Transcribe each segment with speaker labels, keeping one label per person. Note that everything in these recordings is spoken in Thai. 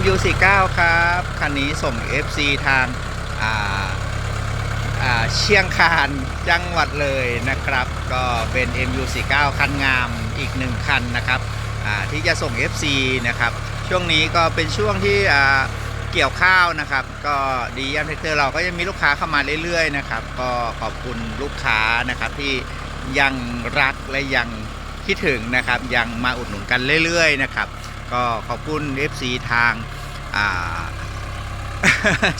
Speaker 1: MU49 ครับ คันนี้ส่ง FC ทางาาเชียงคานจังหวัดเลยนะครับ ก็เป็น MU49 คันงามอีกหนึ่งคันนะครับที่จะส่ง FC นะครับ ช่วงนี้ก็เป็นช่วงที่เกี่ยวข้าวนะครับ ก็ดียันเทคเตอร์เราก็ยังมีลูกค้าเข้ามาเรื่อยๆนะครับ ก็ขอบคุณลูกค้านะครับที่ยังรักและยังคิดถึงนะครับ ยังมาอุดหนุนกันเรื่อยๆนะครับ ก็ขอบคุณ FC ทาง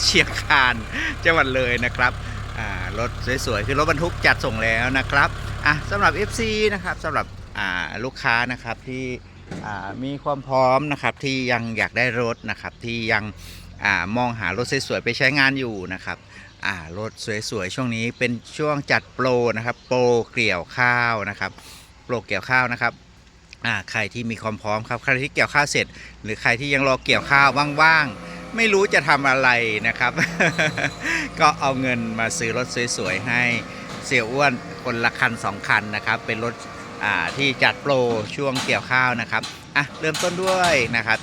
Speaker 1: เชียงคานจังหวัดเลยนะครับรถสวยๆ คือรถบรรทุกจัดส่งแล้วนะครับอะสำหรับ FC นะครับสำหรับลูกค้านะครับที่มีความพร้อมนะครับที่ยังอยากได้รถนะครับที่ยังอมองหารถสวยๆไปใช้งานอยู่นะครับรถสวยๆช่วงนี้เป็นช่วงจัดโปรนะครับโปรเกี่ยวข้าวนะครับโปรเกี่ยวข้าวนะครับ อ่าใครที่มีความพร้อมครับใครที่เกี่ยวข้าวเสร็จ หรือใครที่ยังรอเกี่ยวข้าวว่างๆ ไม่รู้จะทำอะไรนะครับ ก็เอาเงินมาซื้อรถสวยๆให้เสียอ้วนคนละคันสองคันนะครับ เป็นรถอ่าที่จัดโปรช่วงเกี่ยวข้าวนะครับอะเริ่มต้นด้วยนะครับ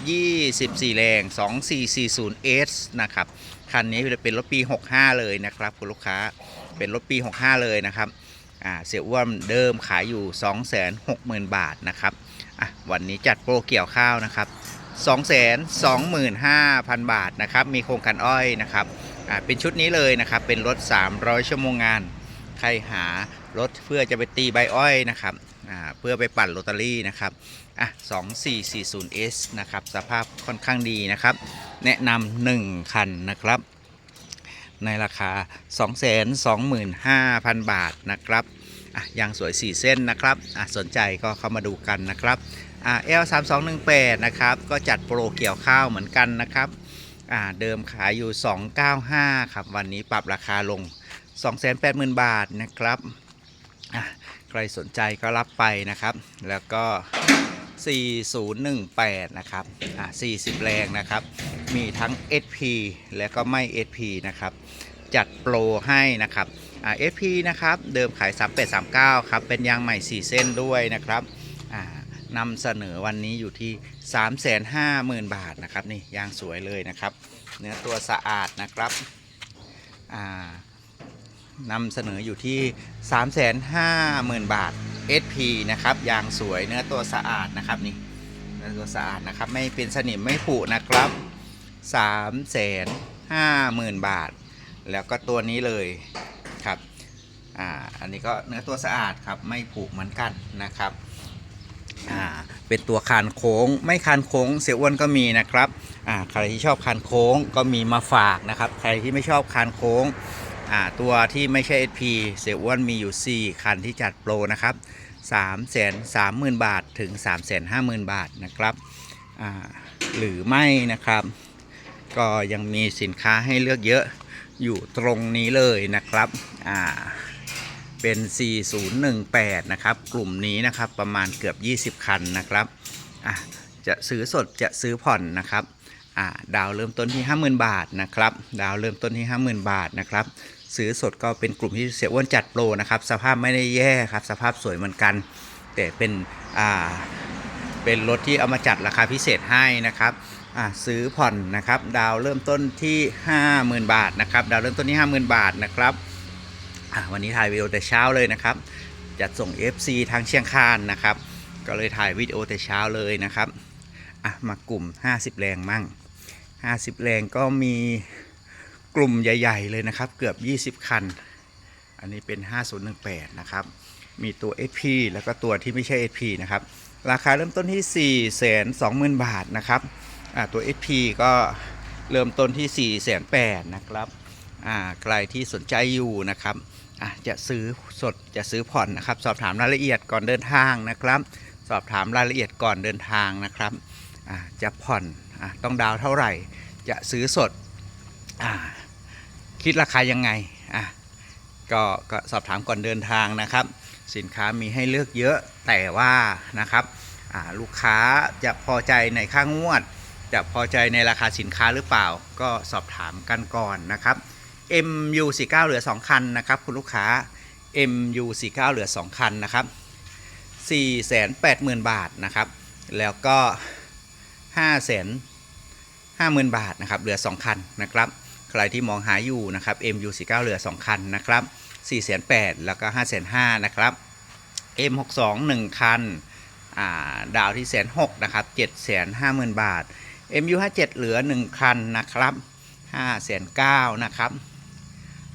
Speaker 1: 24 แรง 2440S นะครับ คันนี้เป็นรถปี 65 เลยนะครับคุณลูกค้า เป็นรถปี 65 เลยนะครับ เสียอ้วนเดิมขายอยู่ 260,000 บาทนะครับอะวันนี้จัดโปรเกี่ยวข้าวนะครับ 225,000 บาทนะครับ มีโครงการอ้อยนะครับอ่าเป็นชุดนี้เลยนะครับ เป็นรถ 300 ชั่วโมงงาน ใครหารถเพื่อจะไปตีใบอ้อยนะครับอ่าเพื่อไปปั่นลอตเตอรี่นะครับอะ 2440S นะครับ สภาพค่อนข้างดีนะครับ แนะนำ1คันนะครับ ในราคา 225,000 บาทนะครับอะยางสวย 4 เส้นนะครับอะสนใจก็เข้ามาดูกันนะครับอะ L3218 นะครับก็จัดโปรเกี่ยวข้าวเหมือนกันนะครับอะเดิมขายอยู่ 295ครับวันนี้ปรับราคาลง 280,000 บาทนะครับอะใครสนใจก็รับไปนะครับ แล้วก็ 4018 นะครับอะ40 แรงนะครับ มีทั้ง SP และก็ไม่ SP นะครับ จัดโปรให้นะครับอ่า SP นะครับ เดิมขาย 3839 ครับ เป็นยางใหม่ 4 เส้นด้วยนะครับอ่านำเสนอวันนี้อยู่ที่ 350,000 บาทนะครับ นี่ยางสวยเลยนะครับ เนื้อตัวสะอาดนะครับอ่านำเสนออยู่ที่ 350,000 บาท SP นะครับ ยางสวยเนื้อตัวสะอาดนะครับนี่เนื้อตัวสะอาดนะครับ ไม่เป็นสนิมไม่ผุนะครับ 3ามแสนห้าหมื่นบาท แล้วก็ตัวนี้เลยครับอ่าอันนี้ก็เนื้อตัวสะอาดครับไม่ผุเหมือนกันนะครับอ่าเป็นตัวคานโค้งไม่คานโค้งเสียอ้วนก็มีนะครับอ่าใครที่ชอบคานโค้งก็มีมาฝากนะครับ ใครที่ไม่ชอบคานโค้งอ่าตัวที่ไม่ใช่ SP เสียอ้วนมีอยู่ 4 คันที่จัดโปรนะครับ3 3 0 0 0 0 บาทถึง 3 5 0 0 0 0 บาทนะครับหรือไม่นะครับ ก็ยังมีสินค้าให้เลือกเยอะอยู่ตรงนี้เลยนะครับ อ่า เป็น 4018 นะครับ กลุ่มนี้นะครับ ประมาณเกือบ 20 คันนะครับ อะ จะซื้อสดจะซื้อผ่อนนะครับ อ่า ดาวเริ่มต้นที่ 50,000 บาทนะครับ ดาวเริ่มต้นที่ 50,000 บาทนะครับ ซื้อสดก็เป็นกลุ่มที่เสียอ้วนจัดโปรนะครับ สภาพไม่ได้แย่ครับ สภาพสวยเหมือนกัน แต่เป็น อ่า เป็นรถที่เอามาจัดราคาพิเศษให้นะครับ ซื้อผ่อนนะครับ ดาวเริ่มต้นที่ 50,000 บาทนะครับ ดาวเริ่มต้นที่ 50,000 บาทนะครับอ่าวันนี้ถ่ายวิดีโอแต่เช้าเลยนะครับ จัดส่ง FC ทางเชียงคานนะครับ ก็เลยถ่ายวิดีโอแต่เช้าเลยนะครับอะมากลุ่ม 50 แรงมั่ง 50 แรงก็มีกลุ่มใหญ่ ๆ เลยนะครับ เกือบ 20 คัน อันนี้เป็น 5018 นะครับ มีตัว SP แล้วก็ตัวที่ไม่ใช่ SP นะครับ ราคาเริ่มต้นที่ 420,000 บาทนะครับ ตัว SP ก็เริ่มต้นที่408,000นะครับใครที่สนใจอยู่นะครับะจะซื้อสดจะซื้อผ่อนนะครับ สอบถามรายละเอียดก่อนเดินทางนะครับ สอบถามรายละเอียดก่อนเดินทางนะครับจะผ่อนอต้องดาวเท่าไหร่ จะซื้อสดอคิดราคายังไงก็ก็สอบถามก่อนเดินทางนะครับ สินค้ามีให้เลือกเยอะแต่ว่านะครับลูกค้าจะพอใจในค่างวด จะพอใจในราคาสินค้าหรือเปล่า ก็สอบถามกันก่อนนะครับ MU49 เหลือ 2 คันนะครับ คุณลูกค้า MU49 เหลือ 2 คันนะครับ480,000 บาทนะครับ แล้วก็ 550,000 บาทนะครับ เหลือ 2 คันนะครับ ใครที่มองหาอยู่นะครับ MU49 เหลือ 2 คันนะครับ4 8 0 0 0แล้วก็5 5 0 0 0นะครับ M62 1 คันาดาวที่แสนหกนะครับ750,000บาท MU57 เหลือ 1 คันนะครับ5,900นะครับ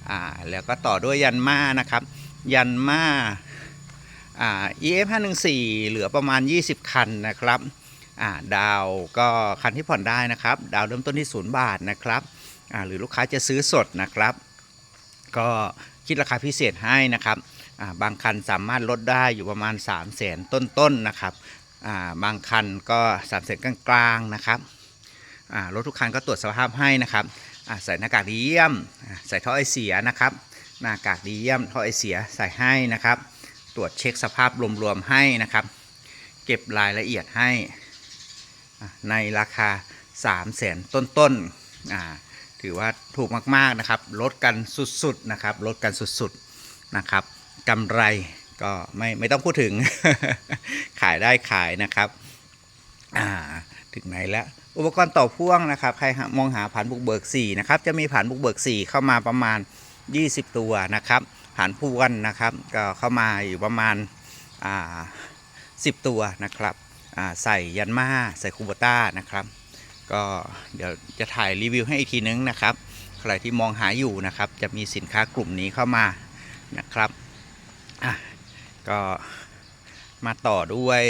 Speaker 1: อ่า แล้วก็ต่อด้วยยันมานะครับ ยันมาอ่า EF514 เหลือประมาณ 20 คันนะครับ อ่า ดาวก็คันที่ผ่อนได้นะครับ ดาวเริ่มต้นที่ 0 บาทนะครับ อ่า หรือลูกค้าจะซื้อสดนะครับ ก็คิดราคาพิเศษให้นะครับ อ่า บางคันสามารถลดได้อยู่ประมาณ3 0 0แสนต้นๆนนะครับ อ่า บางคันก็3 0 0แสนกลางๆนะครับ รถทุกคันก็ตรวจสภาพให้นะครับใส่หน้ากากดีเยี่ยม ใส่ท่อไอเสียนะครับ หน้ากากดีเยี่ยม ท่อไอเสียใส่ให้นะครับ ตรวจเช็คสภาพรวมๆให้นะครับ เก็บรายละเอียดให้ในราคา 3 0 0แสนต้นๆถือว่าถูกมากๆนะครับ ลดกันสุดๆนะครับ ลดกันสุดๆนะครับกำไรก็ไม่ไม่ต้องพูดถึงขายได้ขายนะครับ ถึงไหนแล้ว อุปกรณ์ต่อพ่วงนะครับ ใครมองหาผ่านบุกเบิก4นะครับ จะมีผ่านบุกเบิก 4 เข้ามาประมาณ 20 ตัวนะครับ ผ่านพ่วนนะครับ ก็เข้ามาอยู่ประมาณอ่า10ตัวนะครับใส่ยันมาใส่คูบต้านะครับ ก็เดี๋ยวจะถ่ายรีวิวให้อีกทีนึงนะครับ ใครที่มองหาอยู่นะครับ จะมีสินค้ากลุ่มนี้เข้ามานะครับก็มาต่อด้วย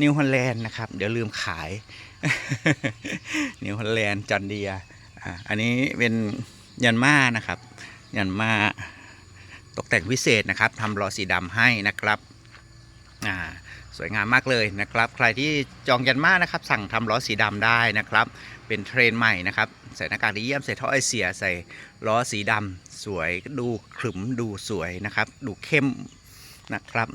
Speaker 1: นิวฮอลแลนด์นะครับ เดี๋ยวลืมขาย นิวฮอลแลนด์จอนเดียอะอันนี้เป็นยันมานะครับ ยันมาตกแต่งพิเศษนะครับทำล้อสีดำให้นะครับอ่าสวยงามมากเลยนะครับ ใครที่จองยันมานะครับ สั่งทำล้อสีดำได้นะครับ เป็นเทรนใหม่นะครับใส่หน้ากากดีเยี่ยมใส่ท่อไอเสียใส่ล้อสีดำสวยดูขรึมดูสวยนะครับ ดูเข้มนะครับ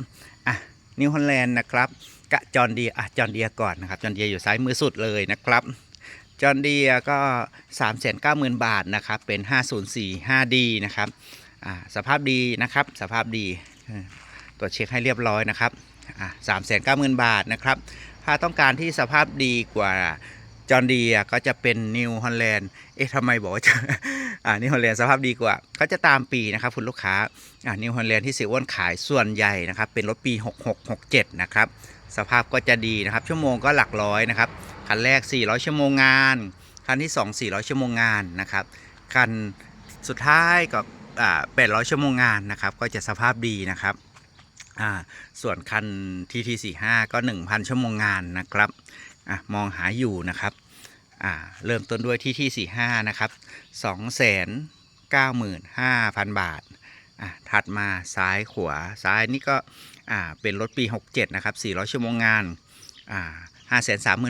Speaker 1: นิวฮอลแลนด์นะครับกะจอนเดียอะจอนเดียก่อนนะครับจอนเดียอยู่ซ้ายมือสุดเลยนะครับจอนเดียก็ 3 9 0 0 0 0 บาทนะครับ เป็น 504 5D นะครับอ่าสภาพดีนะครับ สภาพดีตรวจเช็คให้เรียบร้อยนะครับอ่าหมื่นบาทนะครับ ถ้าต้องการที่สภาพดีกว่า จอห์นดีก็จะเป็นนิวฮอลแลนด์เอ๊ะทำไมบอกว่าจะอ่านิวฮอลแลนด์สภาพดีกว่าก็จะตามปีนะครับคุณลูกค้าอ่านิวฮอลแลนด์ที่เสียอ้วนขายส่วนใหญ่นะครับ เป็นรถปี 6667 นะครับ สภาพก็จะดีนะครับ ชั่วโมงก็หลักร้อยนะครับ คันแรก 400 ชั่วโมงงาน คันที่ 2 400 ชั่วโมงงานนะครับ คันสุดท้ายก็อ่า800 ชั่วโมงงานนะครับ ก็จะสภาพดีนะครับอ่าส่วนคัน TT45 ก็ 1,000 ชั่วโมงงานนะครับอะมองหาอยู่นะครับ อ่าเริ่มต้นด้วย TT45 นะครับ 295,000 บาทอะถัดมาซ้ายขวาซ้ายนี่ก็อ่าเป็นรถปี 67 นะครับ 400 ชั่วโมงงานอ่า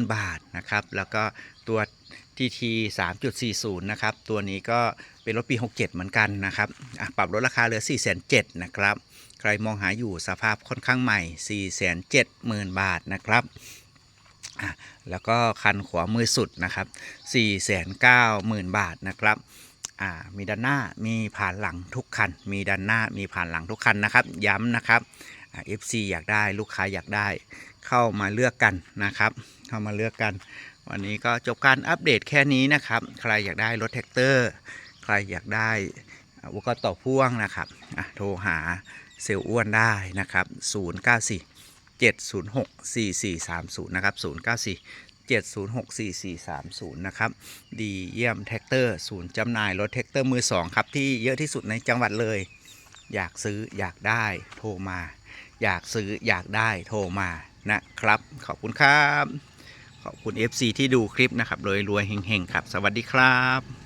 Speaker 1: 530,000 บาทนะครับ แล้วก็ตัว TT 3.40 นะครับ ตัวนี้ก็เป็นรถปี 67 เหมือนกันนะครับ ปรับลดราคาเหลือ4,700นะครับ ใครมองหาอยู่สภาพค่อนข้างใหม่ 470,000 บาทนะครับ แล้วก็คันขวามือสุดนะครับ 490,000 บาทนะครับมีด้านหน้ามีผ่านหลังทุกคัน มีด้านหน้ามีผ่านหลังทุกคันนะครับ ย้ำนะครับอ่า FC อยากได้ลูกค้าอยากได้ เข้ามาเลือกกันนะครับ เข้ามาเลือกกัน วันนี้ก็จบการอัปเดตแค่นี้นะครับ ใครอยากได้รถแท็กเตอร์ ใครอยากได้อุปกรณ์ต่อพ่วงนะครับโทรหาเซลล์อ้วนได้นะครับ 094 706 4430 นะครับ 094 706 4430 นะครับ ดีเยี่ยมแท็กเตอร์ศูนย์จำหน่ายรถแท็กเตอร์มือ 2 ครับ ที่เยอะที่สุดในจังหวัดเลย อยากซื้ออยากได้โทรมา อยากซื้ออยากได้โทรมานะครับ ขอบคุณครับ ขอบคุณ FC ที่ดูคลิปนะครับโดยรวยเฮงๆครับ สวัสดีครับ